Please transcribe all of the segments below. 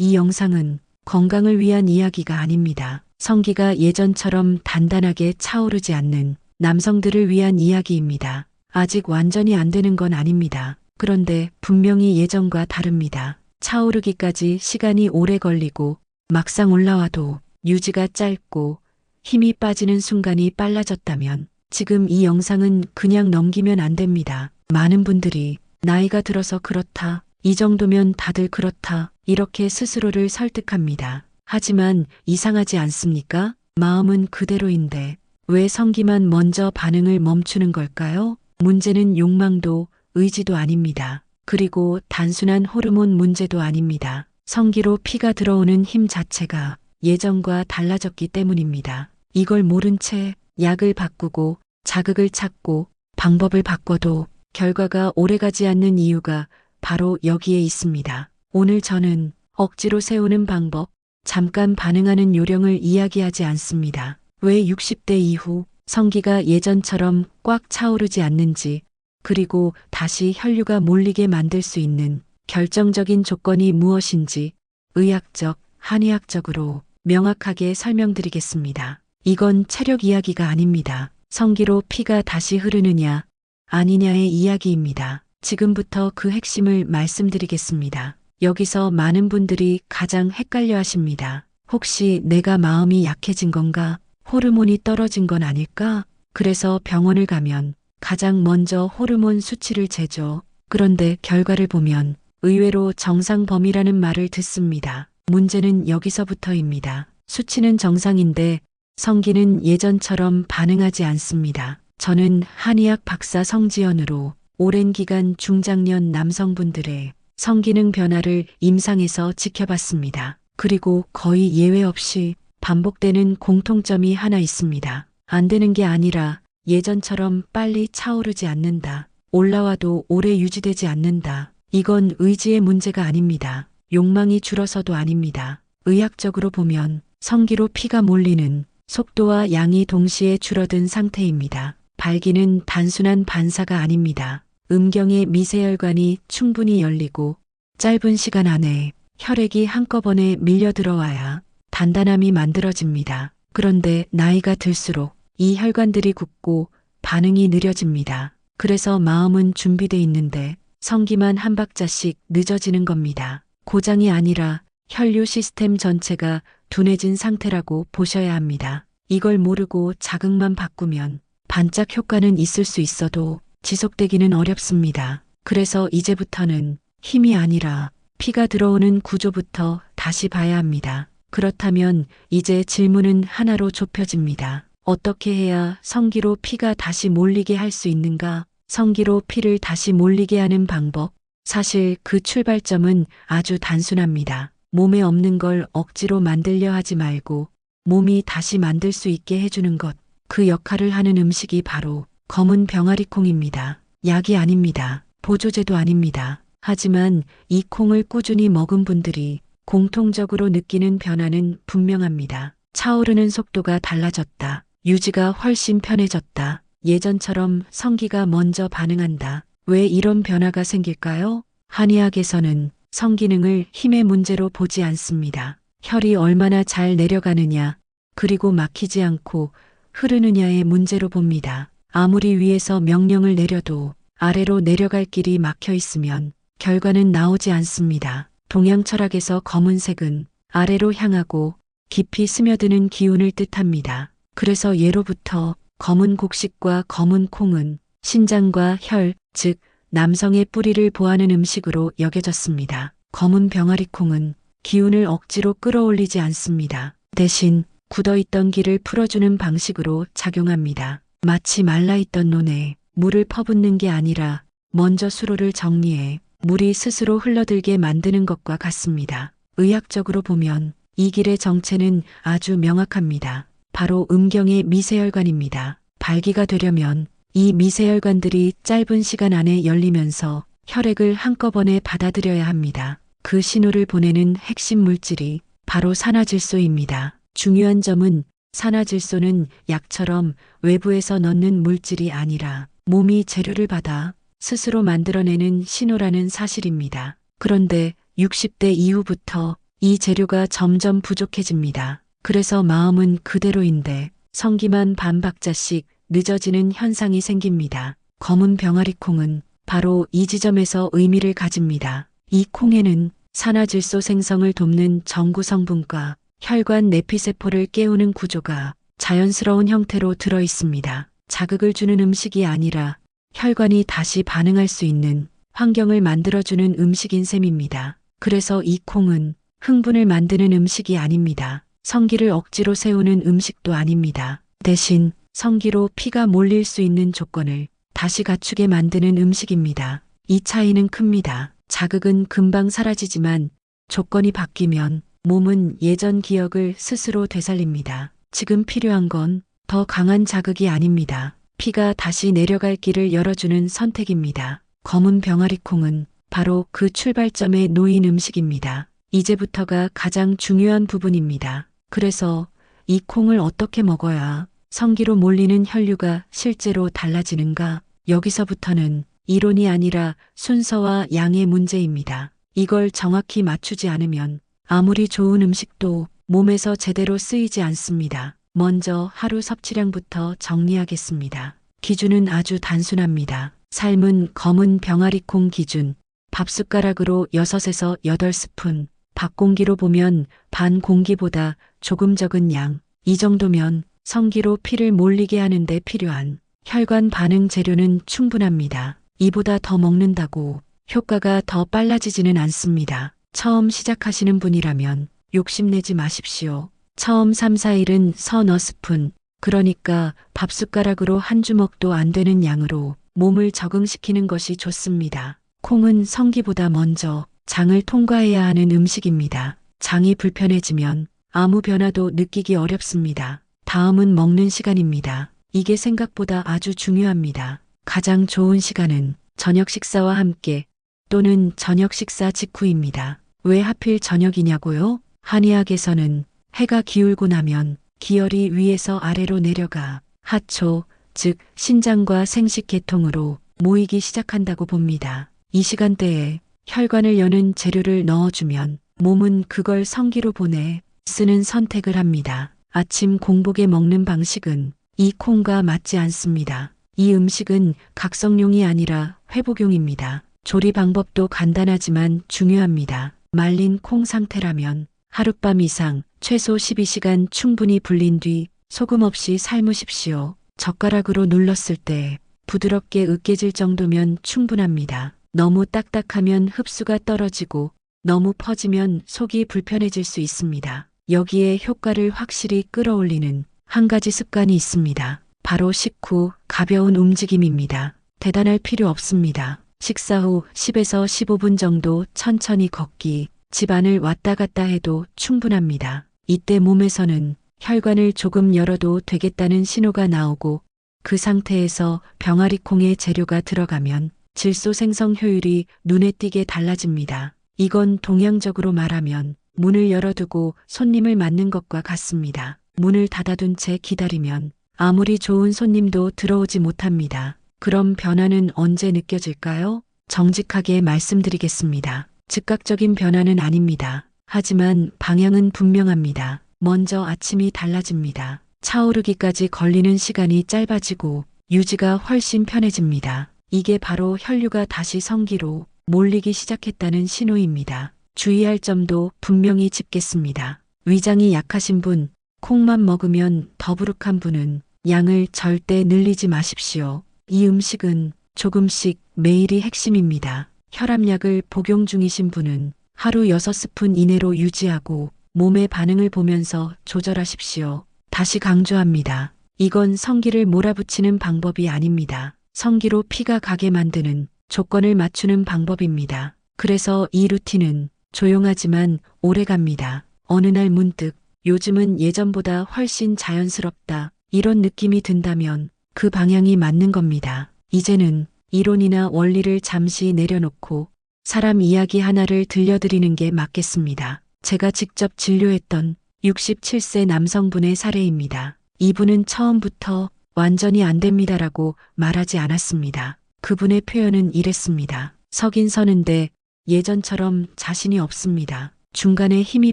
이 영상은 건강을 위한 이야기가 아닙니다. 성기가 예전처럼 단단하게 차오르지 않는 남성들을 위한 이야기입니다. 아직 완전히 안 되는 건 아닙니다. 그런데 분명히 예전과 다릅니다. 차오르기까지 시간이 오래 걸리고 막상 올라와도 유지가 짧고 힘이 빠지는 순간이 빨라졌다면 지금 이 영상은 그냥 넘기면 안 됩니다. 많은 분들이 나이가 들어서 그렇다. 이 정도면 다들 그렇다. 이렇게 스스로를 설득합니다. 하지만 이상하지 않습니까? 마음은 그대로인데 왜 성기만 먼저 반응을 멈추는 걸까요? 문제는 욕망도 의지도 아닙니다. 그리고 단순한 호르몬 문제도 아닙니다. 성기로 피가 들어오는 힘 자체가 예전과 달라졌기 때문입니다. 이걸 모른 채 약을 바꾸고 자극을 찾고 방법을 바꿔도 결과가 오래가지 않는 이유가 바로 여기에 있습니다. 오늘 저는 억지로 세우는 방법, 잠깐 반응하는 요령을 이야기하지 않습니다. 왜 60대 이후 성기가 예전처럼 꽉 차오르지 않는지, 그리고 다시 혈류가 몰리게 만들 수 있는 결정적인 조건이 무엇인지 의학적, 한의학적으로 명확하게 설명드리겠습니다. 이건 체력 이야기가 아닙니다. 성기로 피가 다시 흐르느냐, 아니냐의 이야기입니다. 지금부터 그 핵심을 말씀드리겠습니다. 여기서 많은 분들이 가장 헷갈려 하십니다. 혹시 내가 마음이 약해진 건가? 호르몬이 떨어진 건 아닐까? 그래서 병원을 가면 가장 먼저 호르몬 수치를 재죠. 그런데 결과를 보면 의외로 정상 범위라는 말을 듣습니다. 문제는 여기서부터입니다. 수치는 정상인데 성기는 예전처럼 반응하지 않습니다. 저는 한의학 박사 성지연으로 오랜 기간 중장년 남성분들의 성기능 변화를 임상에서 지켜봤습니다. 그리고 거의 예외 없이 반복되는 공통점이 하나 있습니다. 안 되는 게 아니라 예전처럼 빨리 차오르지 않는다. 올라와도 오래 유지되지 않는다. 이건 의지의 문제가 아닙니다. 욕망이 줄어서도 아닙니다. 의학적으로 보면 성기로 피가 몰리는 속도와 양이 동시에 줄어든 상태입니다. 발기는 단순한 반사가 아닙니다. 음경의 미세혈관이 충분히 열리고 짧은 시간 안에 혈액이 한꺼번에 밀려 들어와야 단단함이 만들어집니다. 그런데 나이가 들수록 이 혈관들이 굳고 반응이 느려집니다. 그래서 마음은 준비돼 있는데 성기만 한 박자씩 늦어지는 겁니다. 고장이 아니라 혈류 시스템 전체가 둔해진 상태라고 보셔야 합니다. 이걸 모르고 자극만 바꾸면 반짝 효과는 있을 수 있어도 지속되기는 어렵습니다. 그래서 이제부터는 힘이 아니라 피가 들어오는 구조부터 다시 봐야 합니다. 그렇다면 이제 질문은 하나로 좁혀집니다. 어떻게 해야 성기로 피가 다시 몰리게 할 수 있는가? 성기로 피를 다시 몰리게 하는 방법. 사실 그 출발점은 아주 단순합니다. 몸에 없는 걸 억지로 만들려 하지 말고 몸이 다시 만들 수 있게 해주는 것. 그 역할을 하는 음식이 바로 검은 병아리 콩입니다. 약이 아닙니다. 보조제도 아닙니다. 하지만 이 콩을 꾸준히 먹은 분들이 공통적으로 느끼는 변화는 분명합니다. 차오르는 속도가 달라졌다. 유지가 훨씬 편해졌다. 예전처럼 성기가 먼저 반응한다. 왜 이런 변화가 생길까요? 한의학에서는 성기능을 힘의 문제로 보지 않습니다. 혈이 얼마나 잘 내려가느냐, 그리고 막히지 않고 흐르느냐의 문제로 봅니다. 아무리 위에서 명령을 내려도 아래로 내려갈 길이 막혀 있으면 결과는 나오지 않습니다. 동양 철학에서 검은색은 아래로 향하고 깊이 스며드는 기운을 뜻합니다. 그래서 예로부터 검은 곡식과 검은 콩은 신장과 혈, 즉 남성의 뿌리를 보하는 음식으로 여겨졌습니다. 검은 병아리 콩은 기운을 억지로 끌어올리지 않습니다. 대신 굳어있던 기를 풀어주는 방식으로 작용합니다. 마치 말라있던 논에 물을 퍼붓는 게 아니라 먼저 수로를 정리해 물이 스스로 흘러들게 만드는 것과 같습니다. 의학적으로 보면 이 길의 정체는 아주 명확합니다. 바로 음경의 미세혈관입니다. 발기가 되려면 이 미세혈관들이 짧은 시간 안에 열리면서 혈액을 한꺼번에 받아들여야 합니다. 그 신호를 보내는 핵심 물질이 바로 산화질소입니다. 중요한 점은 산화질소는 약처럼 외부에서 넣는 물질이 아니라 몸이 재료를 받아 스스로 만들어내는 신호라는 사실입니다. 그런데 60대 이후부터 이 재료가 점점 부족해집니다. 그래서 마음은 그대로인데 성기만 반박자씩 늦어지는 현상이 생깁니다. 검은 병아리 콩은 바로 이 지점에서 의미를 가집니다. 이 콩에는 산화질소 생성을 돕는 전구 성분과 혈관 내피세포를 깨우는 구조가 자연스러운 형태로 들어 있습니다. 자극을 주는 음식이 아니라 혈관이 다시 반응할 수 있는 환경을 만들어주는 음식인 셈입니다. 그래서 이 콩은 흥분을 만드는 음식이 아닙니다. 성기를 억지로 세우는 음식도 아닙니다. 대신 성기로 피가 몰릴 수 있는 조건을 다시 갖추게 만드는 음식입니다. 이 차이는 큽니다. 자극은 금방 사라지지만 조건이 바뀌면 몸은 예전 기억을 스스로 되살립니다. 지금 필요한 건 더 강한 자극이 아닙니다. 피가 다시 내려갈 길을 열어주는 선택입니다. 검은 병아리 콩은 바로 그 출발점에 놓인 음식입니다. 이제부터가 가장 중요한 부분입니다. 그래서 이 콩을 어떻게 먹어야 성기로 몰리는 혈류가 실제로 달라지는가? 여기서부터는 이론이 아니라 순서와 양의 문제입니다. 이걸 정확히 맞추지 않으면 아무리 좋은 음식도 몸에서 제대로 쓰이지 않습니다. 먼저 하루 섭취량부터 정리하겠습니다. 기준은 아주 단순합니다. 삶은 검은 병아리 콩 기준, 밥숟가락으로 6에서 8스푼, 밥공기로 보면 반 공기보다 조금 적은 양, 이 정도면 성기로 피를 몰리게 하는데 필요한 혈관 반응 재료는 충분합니다. 이보다 더 먹는다고 효과가 더 빨라지지는 않습니다. 처음 시작하시는 분이라면 욕심내지 마십시오. 처음 3, 4일은 서너 스푼, 그러니까 밥숟가락으로 한 주먹도 안 되는 양으로 몸을 적응시키는 것이 좋습니다. 콩은 성기보다 먼저 장을 통과해야 하는 음식입니다. 장이 불편해지면 아무 변화도 느끼기 어렵습니다. 다음은 먹는 시간입니다. 이게 생각보다 아주 중요합니다. 가장 좋은 시간은 저녁 식사와 함께 또는 저녁 식사 직후입니다. 왜 하필 저녁이냐고요? 한의학에서는 해가 기울고 나면 기혈이 위에서 아래로 내려가 하초, 즉 신장과 생식계통으로 모이기 시작한다고 봅니다. 이 시간대에 혈관을 여는 재료를 넣어주면 몸은 그걸 성기로 보내 쓰는 선택을 합니다. 아침 공복에 먹는 방식은 이 콩과 맞지 않습니다. 이 음식은 각성용이 아니라 회복용입니다. 조리 방법도 간단하지만 중요합니다. 말린 콩 상태라면 하룻밤 이상 최소 12시간 충분히 불린 뒤 소금 없이 삶으십시오. 젓가락으로 눌렀을 때 부드럽게 으깨질 정도면 충분합니다. 너무 딱딱하면 흡수가 떨어지고 너무 퍼지면 속이 불편해질 수 있습니다. 여기에 효과를 확실히 끌어올리는 한 가지 습관이 있습니다. 바로 식후 가벼운 움직임입니다. 대단할 필요 없습니다. 식사 후 10에서 15분 정도 천천히 걷기, 집안을 왔다 갔다 해도 충분합니다. 이때 몸에서는 혈관을 조금 열어도 되겠다는 신호가 나오고 그 상태에서 병아리 콩의 재료가 들어가면 질소 생성 효율이 눈에 띄게 달라집니다. 이건 동양적으로 말하면 문을 열어두고 손님을 맞는 것과 같습니다. 문을 닫아둔 채 기다리면 아무리 좋은 손님도 들어오지 못합니다. 그럼 변화는 언제 느껴질까요? 정직하게 말씀드리겠습니다. 즉각적인 변화는 아닙니다. 하지만 방향은 분명합니다. 먼저 아침이 달라집니다. 차오르기까지 걸리는 시간이 짧아지고 유지가 훨씬 편해집니다. 이게 바로 혈류가 다시 성기로 몰리기 시작했다는 신호입니다. 주의할 점도 분명히 짚겠습니다. 위장이 약하신 분, 콩만 먹으면 더부룩한 분은 양을 절대 늘리지 마십시오. 이 음식은 조금씩 매일이 핵심입니다. 혈압약을 복용 중이신 분은 하루 6스푼 이내로 유지하고 몸의 반응을 보면서 조절하십시오. 다시 강조합니다. 이건 성기를 몰아붙이는 방법이 아닙니다. 성기로 피가 가게 만드는 조건을 맞추는 방법입니다. 그래서 이 루틴은 조용하지만 오래 갑니다. 어느 날 문득 요즘은 예전보다 훨씬 자연스럽다. 이런 느낌이 든다면 그 방향이 맞는 겁니다. 이제는 이론이나 원리를 잠시 내려놓고 사람 이야기 하나를 들려드리는 게 맞겠습니다. 제가 직접 진료했던 67세 남성분의 사례입니다. 이분은 처음부터 완전히 안 됩니다라고 말하지 않았습니다. 그분의 표현은 이랬습니다. 서긴 서는데 예전처럼 자신이 없습니다. 중간에 힘이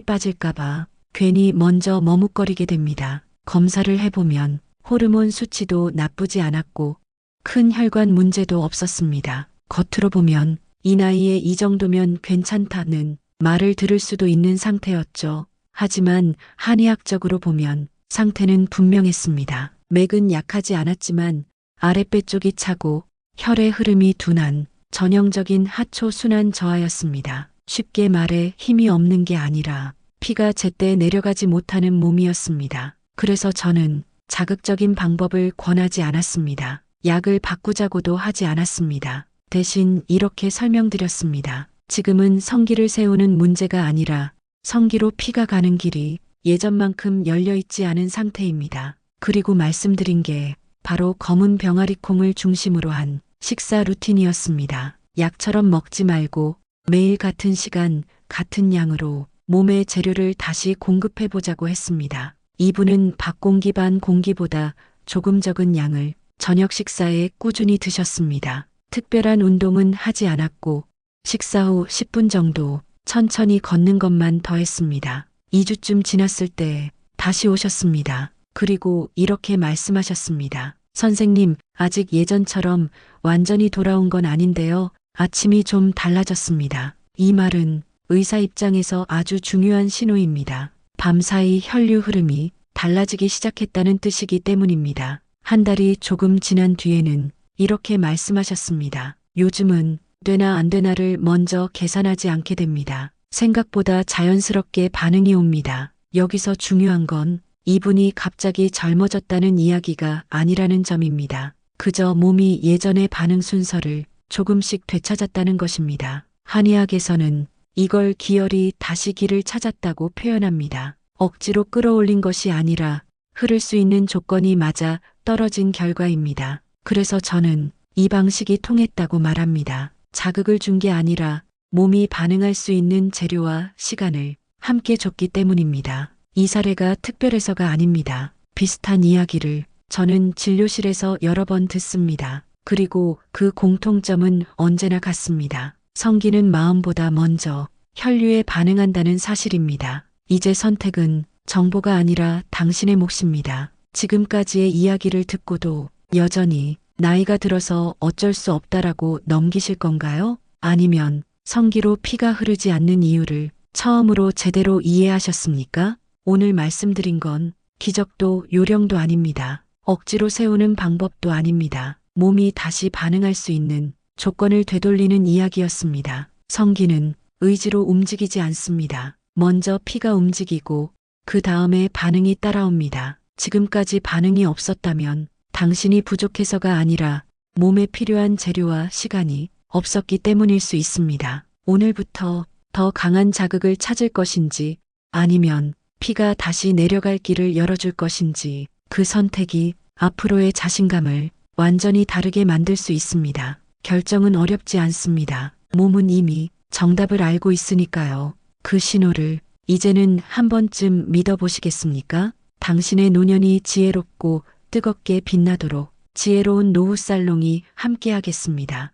빠질까봐 괜히 먼저 머뭇거리게 됩니다. 검사를 해보면 호르몬 수치도 나쁘지 않았고 큰 혈관 문제도 없었습니다. 겉으로 보면 이 나이에 이 정도면 괜찮다는 말을 들을 수도 있는 상태였죠. 하지만 한의학적으로 보면 상태는 분명했습니다. 맥은 약하지 않았지만 아랫배 쪽이 차고 혈의 흐름이 둔한 전형적인 하초 순환 저하였습니다. 쉽게 말해 힘이 없는 게 아니라 피가 제때 내려가지 못하는 몸이었습니다. 그래서 저는 자극적인 방법을 권하지 않았습니다. 약을 바꾸자고도 하지 않았습니다. 대신 이렇게 설명드렸습니다. 지금은 성기를 세우는 문제가 아니라 성기로 피가 가는 길이 예전만큼 열려 있지 않은 상태입니다. 그리고 말씀드린 게 바로 검은 병아리 콩을 중심으로 한 식사 루틴이었습니다. 약처럼 먹지 말고 매일 같은 시간, 같은 양으로 몸의 재료를 다시 공급해 보자고 했습니다. 이분은 밥공기 반 공기보다 조금 적은 양을 저녁 식사에 꾸준히 드셨습니다. 특별한 운동은 하지 않았고 식사 후 10분 정도 천천히 걷는 것만 더했습니다. 2주쯤 지났을 때 다시 오셨습니다. 그리고 이렇게 말씀하셨습니다. 선생님, 아직 예전처럼 완전히 돌아온 건 아닌데요. 아침이 좀 달라졌습니다. 이 말은 의사 입장에서 아주 중요한 신호입니다. 밤사이 혈류 흐름이 달라지기 시작했다는 뜻이기 때문입니다. 한 달이 조금 지난 뒤에는 이렇게 말씀하셨습니다. 요즘은 되나 안 되나를 먼저 계산하지 않게 됩니다. 생각보다 자연스럽게 반응이 옵니다. 여기서 중요한 건 이분이 갑자기 젊어졌다는 이야기가 아니라는 점입니다. 그저 몸이 예전의 반응 순서를 조금씩 되찾았다는 것입니다. 한의학에서는 이걸 기혈이 다시 길을 찾았다고 표현합니다. 억지로 끌어올린 것이 아니라 흐를 수 있는 조건이 맞아 떨어진 결과입니다. 그래서 저는 이 방식이 통했다고 말합니다. 자극을 준 게 아니라 몸이 반응할 수 있는 재료와 시간을 함께 줬기 때문입니다. 이 사례가 특별해서가 아닙니다. 비슷한 이야기를 저는 진료실에서 여러 번 듣습니다. 그리고 그 공통점은 언제나 같습니다. 성기는 마음보다 먼저 혈류에 반응한다는 사실입니다. 이제 선택은 정보가 아니라 당신의 몫입니다. 지금까지의 이야기를 듣고도 여전히 나이가 들어서 어쩔 수 없다라고 넘기실 건가요? 아니면 성기로 피가 흐르지 않는 이유를 처음으로 제대로 이해하셨습니까? 오늘 말씀드린 건 기적도 요령도 아닙니다. 억지로 세우는 방법도 아닙니다. 몸이 다시 반응할 수 있는 조건을 되돌리는 이야기였습니다. 성기는 의지로 움직이지 않습니다. 먼저 피가 움직이고 그 다음에 반응이 따라옵니다. 지금까지 반응이 없었다면 당신이 부족해서가 아니라 몸에 필요한 재료와 시간이 없었기 때문일 수 있습니다. 오늘부터 더 강한 자극을 찾을 것인지 아니면 피가 다시 내려갈 길을 열어줄 것인지 그 선택이 앞으로의 자신감을 완전히 다르게 만들 수 있습니다. 결정은 어렵지 않습니다. 몸은 이미 정답을 알고 있으니까요. 그 신호를 이제는 한 번쯤 믿어보시겠습니까? 당신의 노년이 지혜롭고 뜨겁게 빛나도록 지혜로운 노후 살롱이 함께하겠습니다.